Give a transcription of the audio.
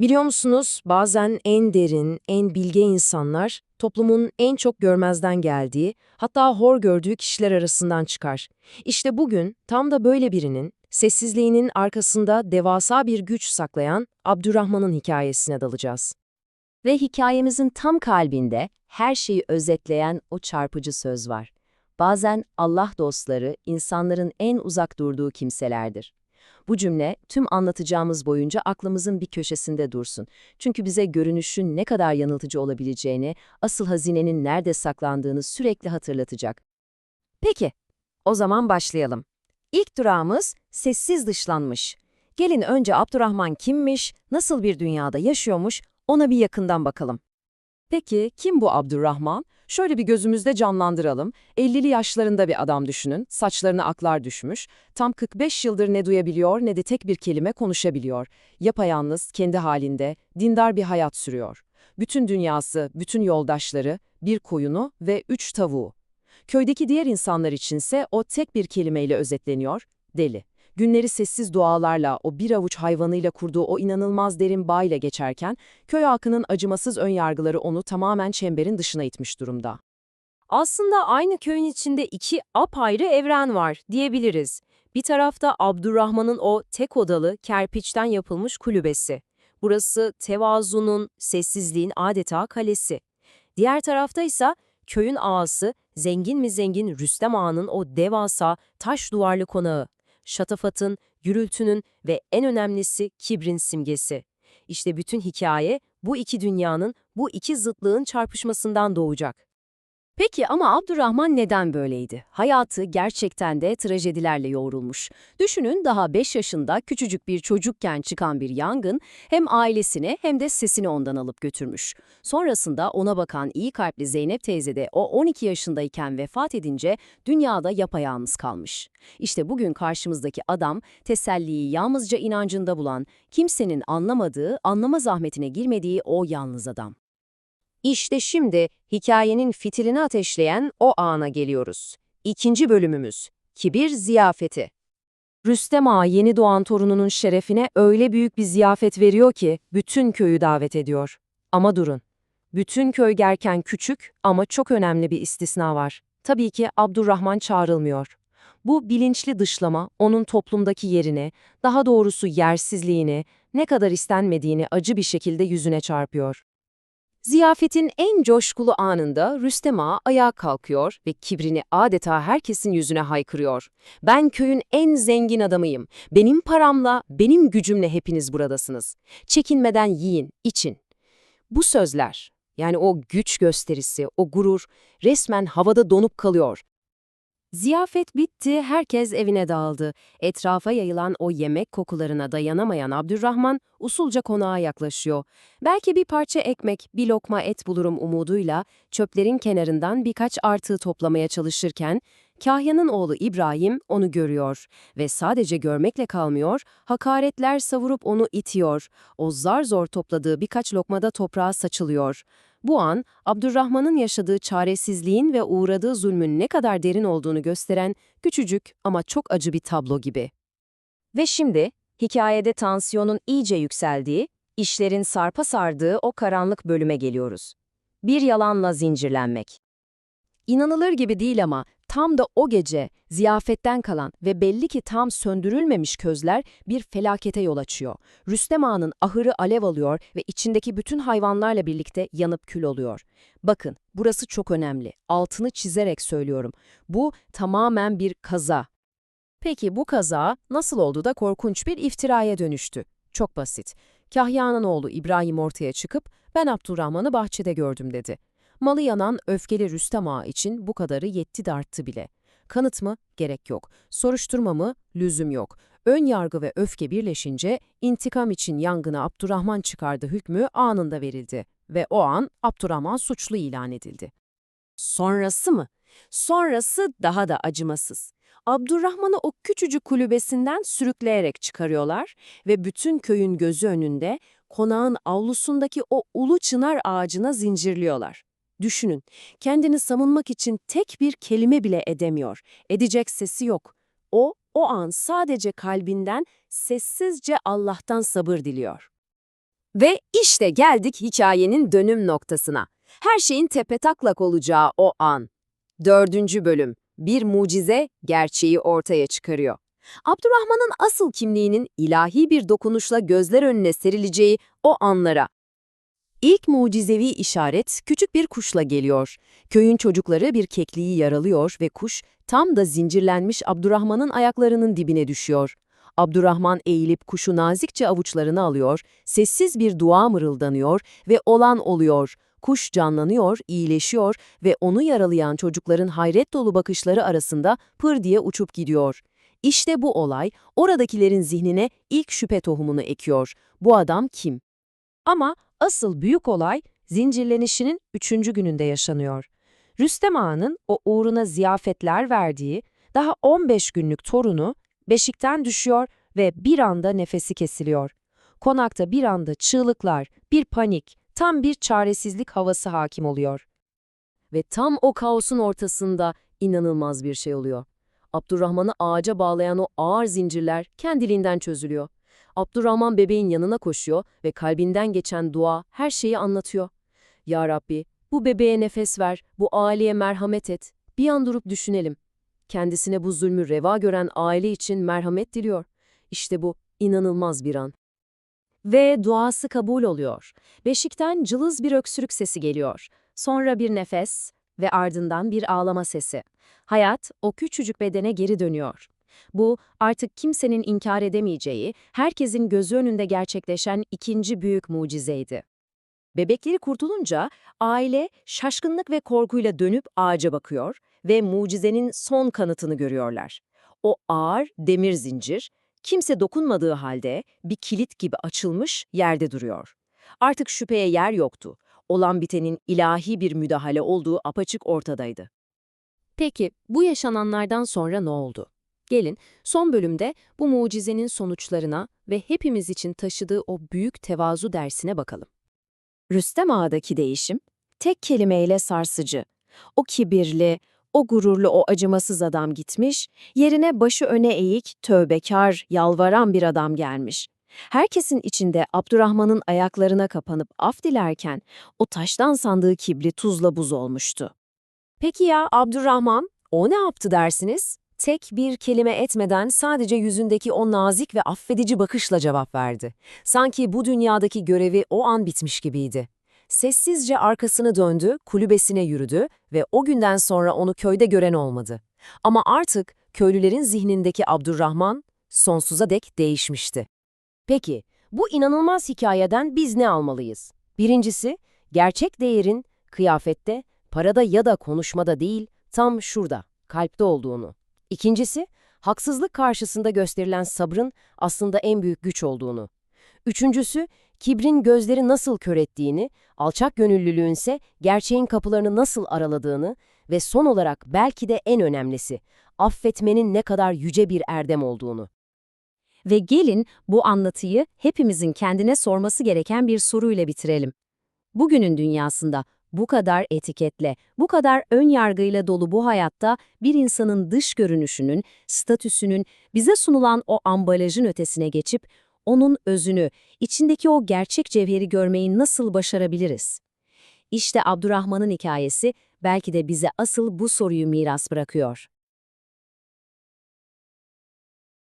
Biliyor musunuz, bazen en derin, en bilge insanlar toplumun en çok görmezden geldiği, hatta hor gördüğü kişiler arasından çıkar. İşte bugün tam da böyle birinin, sessizliğinin arkasında devasa bir güç saklayan Abdurrahman'ın hikayesine dalacağız. Ve hikayemizin tam kalbinde her şeyi özetleyen o çarpıcı söz var. Bazen Allah dostları insanların en uzak durduğu kimselerdir. Bu cümle tüm anlatacağımız boyunca aklımızın bir köşesinde dursun. Çünkü bize görünüşün ne kadar yanıltıcı olabileceğini, asıl hazinenin nerede saklandığını sürekli hatırlatacak. Peki, o zaman başlayalım. İlk durağımız sessiz dışlanmış. Gelin önce Abdurrahman kimmiş, nasıl bir dünyada yaşıyormuş, ona bir yakından bakalım. Peki kim bu Abdurrahman? Şöyle bir gözümüzde canlandıralım. 50'li yaşlarında bir adam düşünün, saçlarına aklar düşmüş, tam 45 yıldır ne duyabiliyor ne de tek bir kelime konuşabiliyor. Yapayalnız, kendi halinde, dindar bir hayat sürüyor. Bütün dünyası, bütün yoldaşları, bir koyunu ve üç tavuğu. Köydeki diğer insanlar içinse o tek bir kelimeyle özetleniyor, deli. Günleri sessiz dualarla, o bir avuç hayvanıyla kurduğu o inanılmaz derin bağıyla geçerken, köy halkının acımasız önyargıları onu tamamen çemberin dışına itmiş durumda. Aslında aynı köyün içinde iki apayrı evren var diyebiliriz. Bir tarafta Abdurrahman'ın o tek odalı, kerpiçten yapılmış kulübesi. Burası tevazunun, sessizliğin adeta kalesi. Diğer tarafta ise köyün ağası, zengin mi zengin Rüstem Ağa'nın o devasa, taş duvarlı konağı. Şatafatın, gürültünün ve en önemlisi kibrin simgesi. İşte bütün hikaye bu iki dünyanın, bu iki zıtlığın çarpışmasından doğacak. Peki ama Abdurrahman neden böyleydi? Hayatı gerçekten de trajedilerle yoğrulmuş. Düşünün daha 5 yaşında küçücük bir çocukken çıkan bir yangın hem ailesini hem de sesini ondan alıp götürmüş. Sonrasında ona bakan iyi kalpli Zeynep teyze de o 12 yaşındayken vefat edince dünyada yapayalnız kalmış. İşte bugün karşımızdaki adam teselliyi yalnızca inancında bulan, kimsenin anlamadığı, anlama zahmetine girmediği o yalnız adam. İşte şimdi hikayenin fitilini ateşleyen o ana geliyoruz. İkinci bölümümüz, Kibir Ziyafeti. Rüstem Ağa yeni doğan torununun şerefine öyle büyük bir ziyafet veriyor ki bütün köyü davet ediyor. Ama durun. Bütün köy gerken küçük ama çok önemli bir istisna var. Tabii ki Abdurrahman çağrılmıyor. Bu bilinçli dışlama onun toplumdaki yerini, daha doğrusu yersizliğini, ne kadar istenmediğini acı bir şekilde yüzüne çarpıyor. Ziyafetin en coşkulu anında Rüstem Ağa ayağa kalkıyor ve kibrini adeta herkesin yüzüne haykırıyor. Ben köyün en zengin adamıyım. Benim paramla, benim gücümle hepiniz buradasınız. Çekinmeden yiyin, için. Bu sözler, yani o güç gösterisi, o gurur resmen havada donup kalıyor. Ziyafet bitti, herkes evine dağıldı. Etrafa yayılan o yemek kokularına dayanamayan Abdurrahman usulca konağa yaklaşıyor. Belki bir parça ekmek, bir lokma et bulurum umuduyla çöplerin kenarından birkaç artığı toplamaya çalışırken Kahya'nın oğlu İbrahim onu görüyor ve sadece görmekle kalmıyor, hakaretler savurup onu itiyor. O zar zor topladığı birkaç lokmada toprağa saçılıyor. Bu an, Abdurrahman'ın yaşadığı çaresizliğin ve uğradığı zulmün ne kadar derin olduğunu gösteren küçücük ama çok acı bir tablo gibi. Ve şimdi, hikayede tansiyonun iyice yükseldiği, işlerin sarpa sardığı o karanlık bölüme geliyoruz. Bir yalanla zincirlenmek. İnanılır gibi değil ama tam da o gece ziyafetten kalan ve belli ki tam söndürülmemiş közler bir felakete yol açıyor. Rüstem Ağa'nın ahırı alev alıyor ve içindeki bütün hayvanlarla birlikte yanıp kül oluyor. Bakın burası çok önemli. Altını çizerek söylüyorum. Bu tamamen bir kaza. Peki bu kaza nasıl oldu da korkunç bir iftiraya dönüştü? Çok basit. Kahya'nın oğlu İbrahim ortaya çıkıp ben Abdurrahman'ı bahçede gördüm dedi. Malı yanan öfkeli Rüstem Ağa için bu kadarı yetti de arttı bile. Kanıt mı? Gerek yok. Soruşturma mı? Lüzum yok. Ön yargı ve öfke birleşince intikam için yangına Abdurrahman çıkardı hükmü anında verildi ve o an Abdurrahman suçlu ilan edildi. Sonrası mı? Sonrası daha da acımasız. Abdurrahman'ı o küçücük kulübesinden sürükleyerek çıkarıyorlar ve bütün köyün gözü önünde konağın avlusundaki o ulu çınar ağacına zincirliyorlar. Düşünün, kendini savunmak için tek bir kelime bile edemiyor. Edecek sesi yok. O, o an sadece kalbinden sessizce Allah'tan sabır diliyor. Ve işte geldik hikayenin dönüm noktasına. Her şeyin tepetaklak olacağı o an. Dördüncü bölüm. Bir mucize gerçeği ortaya çıkarıyor. Abdurrahman'ın asıl kimliğinin ilahi bir dokunuşla gözler önüne serileceği o anlara. İlk mucizevi işaret küçük bir kuşla geliyor. Köyün çocukları bir kekliği yaralıyor ve kuş tam da zincirlenmiş Abdurrahman'ın ayaklarının dibine düşüyor. Abdurrahman eğilip kuşu nazikçe avuçlarına alıyor, sessiz bir dua mırıldanıyor ve olan oluyor. Kuş canlanıyor, iyileşiyor ve onu yaralayan çocukların hayret dolu bakışları arasında pır diye uçup gidiyor. İşte bu olay oradakilerin zihnine ilk şüphe tohumunu ekiyor. Bu adam kim? Ama asıl büyük olay zincirlenişinin üçüncü gününde yaşanıyor. Rüstem Ağa'nın o uğruna ziyafetler verdiği daha 15 günlük torunu beşikten düşüyor ve bir anda nefesi kesiliyor. Konakta bir anda çığlıklar, bir panik, tam bir çaresizlik havası hakim oluyor. Ve tam o kaosun ortasında inanılmaz bir şey oluyor. Abdurrahman'ı ağaca bağlayan o ağır zincirler kendiliğinden çözülüyor. Abdurrahman bebeğin yanına koşuyor ve kalbinden geçen dua her şeyi anlatıyor. Ya Rabbi, bu bebeğe nefes ver, bu aileye merhamet et. Bir an durup düşünelim. Kendisine bu zulmü reva gören aile için merhamet diliyor. İşte bu inanılmaz bir an. Ve duası kabul oluyor. Beşikten cılız bir öksürük sesi geliyor. Sonra bir nefes ve ardından bir ağlama sesi. Hayat o küçücük bedene geri dönüyor. Bu artık kimsenin inkar edemeyeceği, herkesin gözü önünde gerçekleşen ikinci büyük mucizeydi. Bebekleri kurtulunca aile şaşkınlık ve korkuyla dönüp ağaca bakıyor ve mucizenin son kanıtını görüyorlar. O ağır demir zincir, kimse dokunmadığı halde bir kilit gibi açılmış yerde duruyor. Artık şüpheye yer yoktu. Olan bitenin ilahi bir müdahale olduğu apaçık ortadaydı. Peki bu yaşananlardan sonra ne oldu? Gelin son bölümde bu mucizenin sonuçlarına ve hepimiz için taşıdığı o büyük tevazu dersine bakalım. Rüstem Ağa'daki değişim tek kelimeyle sarsıcı. O kibirli, o gururlu, o acımasız adam gitmiş, yerine başı öne eğik, tövbekar, yalvaran bir adam gelmiş. Herkesin içinde Abdurrahman'ın ayaklarına kapanıp af dilerken o taştan sandığı kibri tuzla buz olmuştu. Peki ya Abdurrahman, o ne yaptı dersiniz? Tek bir kelime etmeden sadece yüzündeki o nazik ve affedici bakışla cevap verdi. Sanki bu dünyadaki görevi o an bitmiş gibiydi. Sessizce arkasını döndü, kulübesine yürüdü ve o günden sonra onu köyde gören olmadı. Ama artık köylülerin zihnindeki Abdurrahman sonsuza dek değişmişti. Peki, bu inanılmaz hikayeden biz ne almalıyız? Birincisi, gerçek değerin kıyafette, parada ya da konuşmada değil, tam şurada, kalpte olduğunu. İkincisi, haksızlık karşısında gösterilen sabrın aslında en büyük güç olduğunu. Üçüncüsü, kibrin gözleri nasıl kör ettiğini, alçak gönüllülüğünse gerçeğin kapılarını nasıl araladığını ve son olarak belki de en önemlisi, affetmenin ne kadar yüce bir erdem olduğunu. Ve gelin bu anlatıyı hepimizin kendine sorması gereken bir soruyla bitirelim. Bugünün dünyasında bu kadar etiketle, bu kadar ön yargıyla dolu bu hayatta bir insanın dış görünüşünün, statüsünün, bize sunulan o ambalajın ötesine geçip onun özünü, içindeki o gerçek cevheri görmeyi nasıl başarabiliriz? İşte Abdurrahman'ın hikayesi belki de bize asıl bu soruyu miras bırakıyor.